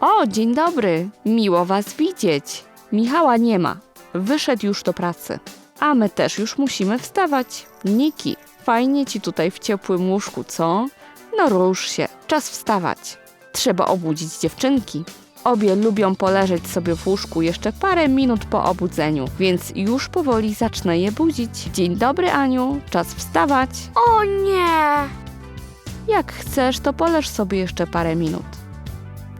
O, dzień dobry. Miło was widzieć. Michała nie ma. Wyszedł już do pracy. A my też już musimy wstawać. Niki, fajnie ci tutaj w ciepłym łóżku, co? No rusz się, czas wstawać. Trzeba obudzić dziewczynki. Obie lubią poleżeć sobie w łóżku jeszcze parę minut po obudzeniu, więc już powoli zacznę je budzić. Dzień dobry, Aniu, czas wstawać. O nie! Jak chcesz, to poleż sobie jeszcze parę minut.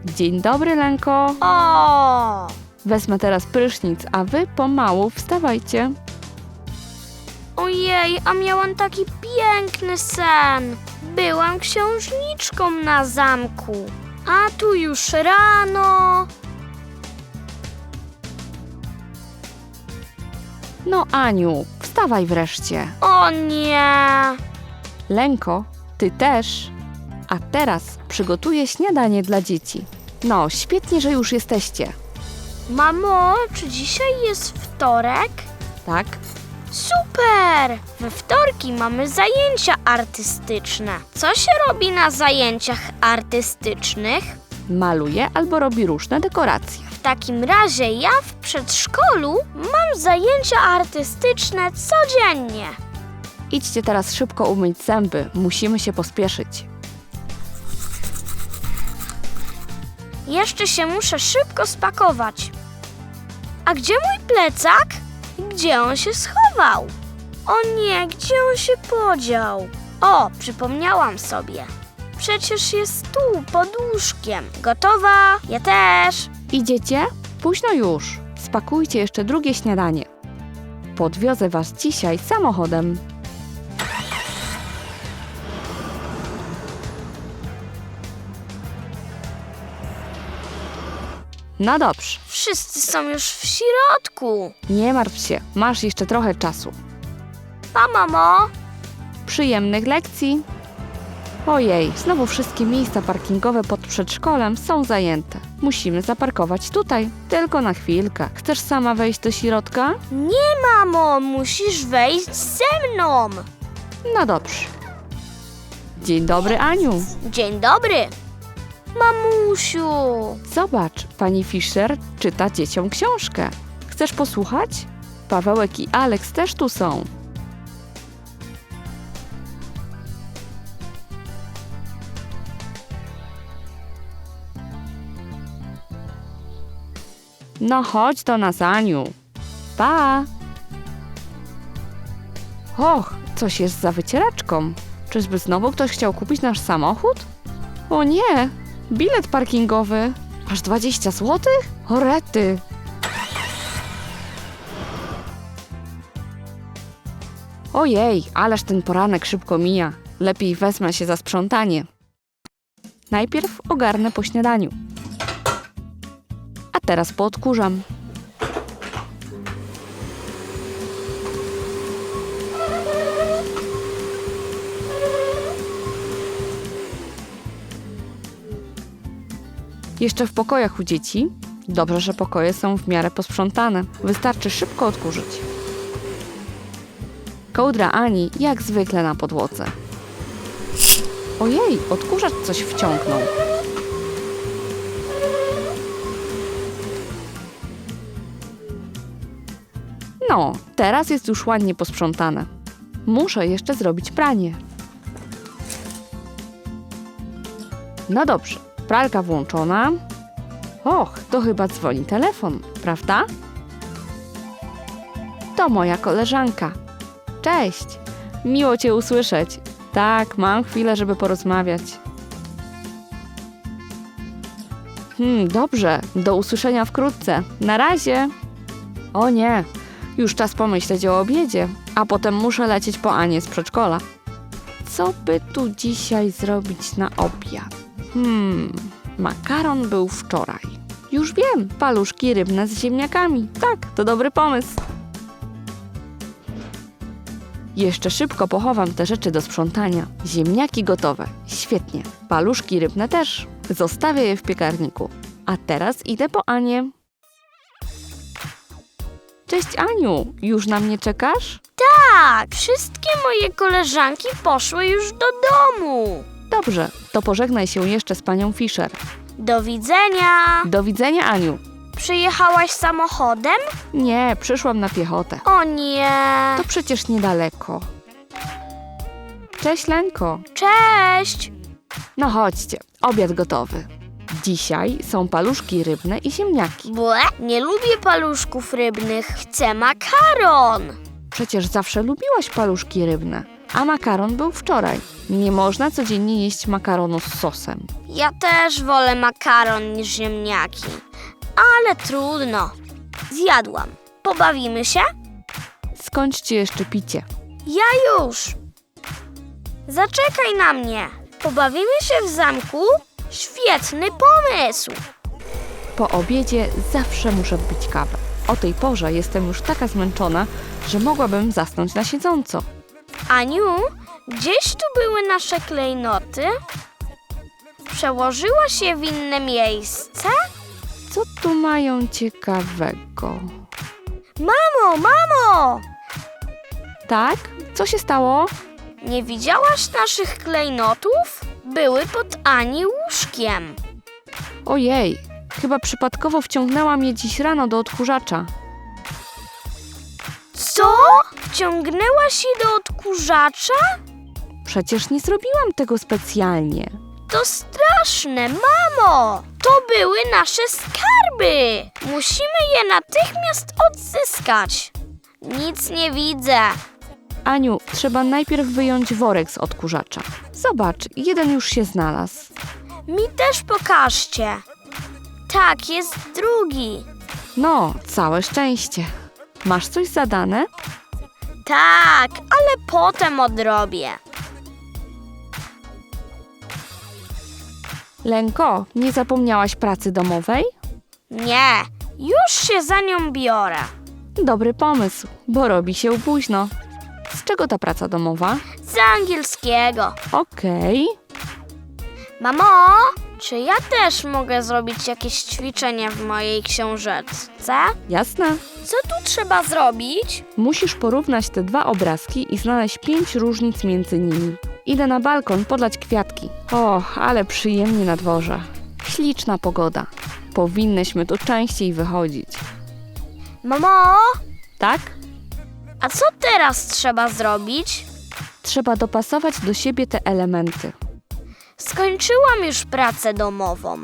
Dzień dobry, Lenko. O! Wezmę teraz prysznic, a wy pomału wstawajcie. Ojej, a miałam taki piękny sen. Byłam księżniczką na zamku. A tu już rano. No, Aniu, wstawaj wreszcie. O nie! Lenko, ty też. A teraz przygotuję śniadanie dla dzieci. No, świetnie, że już jesteście. Mamo, czy dzisiaj jest wtorek? Tak? Super! We wtorki mamy zajęcia artystyczne. Co się robi na zajęciach artystycznych? Maluje albo robi różne dekoracje. W takim razie ja w przedszkolu mam zajęcia artystyczne codziennie. Idźcie teraz szybko umyć zęby, musimy się pospieszyć. Jeszcze się muszę szybko spakować. A gdzie mój plecak? Gdzie on się schował? O nie, gdzie on się podział? O, przypomniałam sobie. Przecież jest tu, pod łóżkiem. Gotowa? Ja też. Idziecie? Późno już. Spakujcie jeszcze drugie śniadanie. Podwiozę was dzisiaj samochodem. No dobrze, Wszyscy są już w środku. nie martw się, masz jeszcze trochę czasu. Pa, mamo. Przyjemnych lekcji. Ojej, znowu wszystkie miejsca parkingowe pod przedszkolem są zajęte. Musimy zaparkować tutaj, tylko na chwilkę. Chcesz sama wejść do środka? Nie, mamo, musisz wejść ze mną. No dobrze. Dzień dobry, Aniu. Dzień dobry. Mamusiu. Zobacz, pani Fischer czyta dzieciom książkę. Chcesz posłuchać? Pawełek i Aleks też tu są. No chodź do nas, Aniu. Pa! Och, coś jest za wycieraczką. Czyżby znowu ktoś chciał kupić nasz samochód? O nie, bilet parkingowy. Aż 20 zł? Orety! Ojej, ależ ten poranek szybko mija. Lepiej wezmę się za sprzątanie. Najpierw ogarnę po śniadaniu. A teraz poodkurzam. Jeszcze w pokojach u dzieci. Dobrze, że pokoje są w miarę posprzątane. Wystarczy szybko odkurzyć. Kołdra Ani jak zwykle na podłodze. Ojej, odkurzacz coś wciągnął. No, teraz jest już ładnie posprzątane. Muszę jeszcze zrobić pranie. No dobrze, pralka włączona. Och, to chyba dzwoni telefon, prawda? To moja koleżanka. Cześć, miło Cię usłyszeć. Tak, mam chwilę, żeby porozmawiać. Hmm, dobrze, do usłyszenia wkrótce. Na razie. O nie, już czas pomyśleć o obiedzie, a potem muszę lecieć po Anię z przedszkola. Co by tu dzisiaj zrobić na obiad? Hmm, makaron był wczoraj. Już wiem, paluszki rybne z ziemniakami. Tak, to dobry pomysł. Jeszcze szybko pochowam te rzeczy do sprzątania. Ziemniaki gotowe. Świetnie. Paluszki rybne też. Zostawię je w piekarniku. A teraz idę po Anię. Cześć Aniu, już na mnie czekasz? Tak, wszystkie moje koleżanki poszły już do domu. Dobrze, To pożegnaj się jeszcze z panią Fischer. Do widzenia! Do widzenia, Aniu. Przyjechałaś samochodem? Nie, przyszłam na piechotę. O nie! To przecież niedaleko. Cześć, Lenko. Cześć! No chodźcie, obiad gotowy. Dzisiaj są paluszki rybne i ziemniaki. Błe, nie lubię paluszków rybnych. Chcę makaron. Przecież zawsze lubiłaś paluszki rybne, a makaron był wczoraj. Nie można codziennie jeść makaronu z sosem. Ja też wolę makaron niż ziemniaki. Ale trudno. Zjadłam. Pobawimy się? Skończcie jeszcze picie. Ja już. Zaczekaj na mnie. Pobawimy się w zamku? Świetny pomysł. Po obiedzie zawsze muszę wbić kawę. O tej porze jestem już taka zmęczona, że mogłabym zasnąć na siedząco. Aniu, gdzieś tu były nasze klejnoty? Przełożyłaś je w inne miejsce? Co tu mają ciekawego? Mamo, mamo! Tak? Co się stało? Nie widziałaś naszych klejnotów? Były pod Ani łóżkiem. Ojej, chyba przypadkowo wciągnęłam je dziś rano do odkurzacza. Co? Wciągnęłaś je do odkurzacza? Przecież nie zrobiłam tego specjalnie. To straszne, mamo! To były nasze skarby! Musimy je natychmiast odzyskać. Nic nie widzę. Aniu, trzeba najpierw wyjąć worek z odkurzacza. Zobacz, jeden już się znalazł. Mi też pokażcie. Tak, jest drugi. No, całe szczęście. Masz coś zadane? Tak, ale potem odrobię. Lenko, nie zapomniałaś pracy domowej? Nie, już się za nią biorę. Dobry pomysł, bo robi się późno. Z czego ta praca domowa? Z angielskiego. Okej. Mamo, czy ja też mogę zrobić jakieś ćwiczenie w mojej książeczce? Jasne. Co tu trzeba zrobić? Musisz porównać te dwa obrazki i znaleźć pięć różnic między nimi. Idę na balkon podlać kwiatki. Och, ale przyjemnie na dworze. Śliczna pogoda. Powinnyśmy tu częściej wychodzić. Mamo, Tak? a co teraz trzeba zrobić? Trzeba dopasować do siebie te elementy. Skończyłam już pracę domową.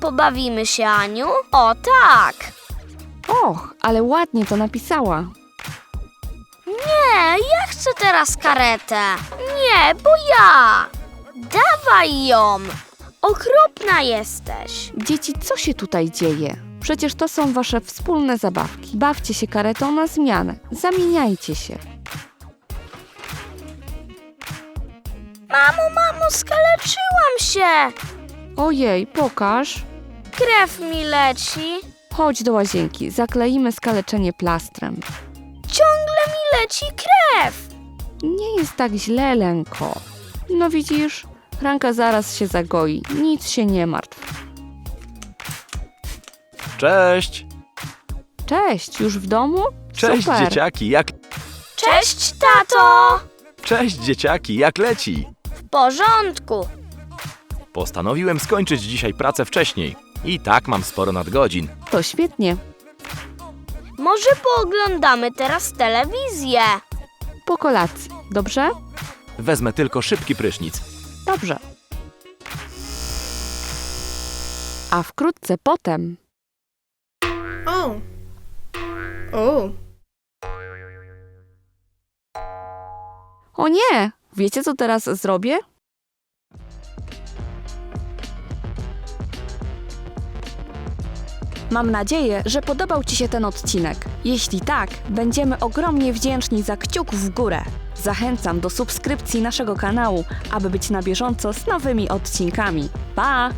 Pobawimy się, Aniu? O tak! Och, ale ładnie to napisała. Nie, ja chcę teraz karetę. Nie, bo ja. Dawaj ją. Okropna jesteś. Dzieci, co się tutaj dzieje? Przecież to są wasze wspólne zabawki. Bawcie się karetą na zmianę. Zamieniajcie się. Mamo, mamo, skaleczyłam się. Ojej, pokaż. Krew mi leci. Chodź do łazienki, zakleimy skaleczenie plastrem. Ciągle mi leci krew. Nie jest tak źle, Lenko. No widzisz, ranka zaraz się zagoi. Nic się nie martw. Cześć! Cześć, już w domu? Cześć Super. dzieciaki, jak... Cześć, tato. Cześć dzieciaki, jak leci? W porządku. Postanowiłem skończyć dzisiaj pracę wcześniej. I tak mam sporo nadgodzin. To świetnie. Może pooglądamy teraz telewizję. Po kolacji, dobrze? Wezmę tylko szybki prysznic. Dobrze. A wkrótce potem Oh. Oh. O nie! Wiecie, co teraz zrobię? Mam nadzieję, że podobał Ci się ten odcinek. Jeśli tak, będziemy ogromnie wdzięczni za kciuk w górę. Zachęcam do subskrypcji naszego kanału, aby być na bieżąco z nowymi odcinkami. Pa!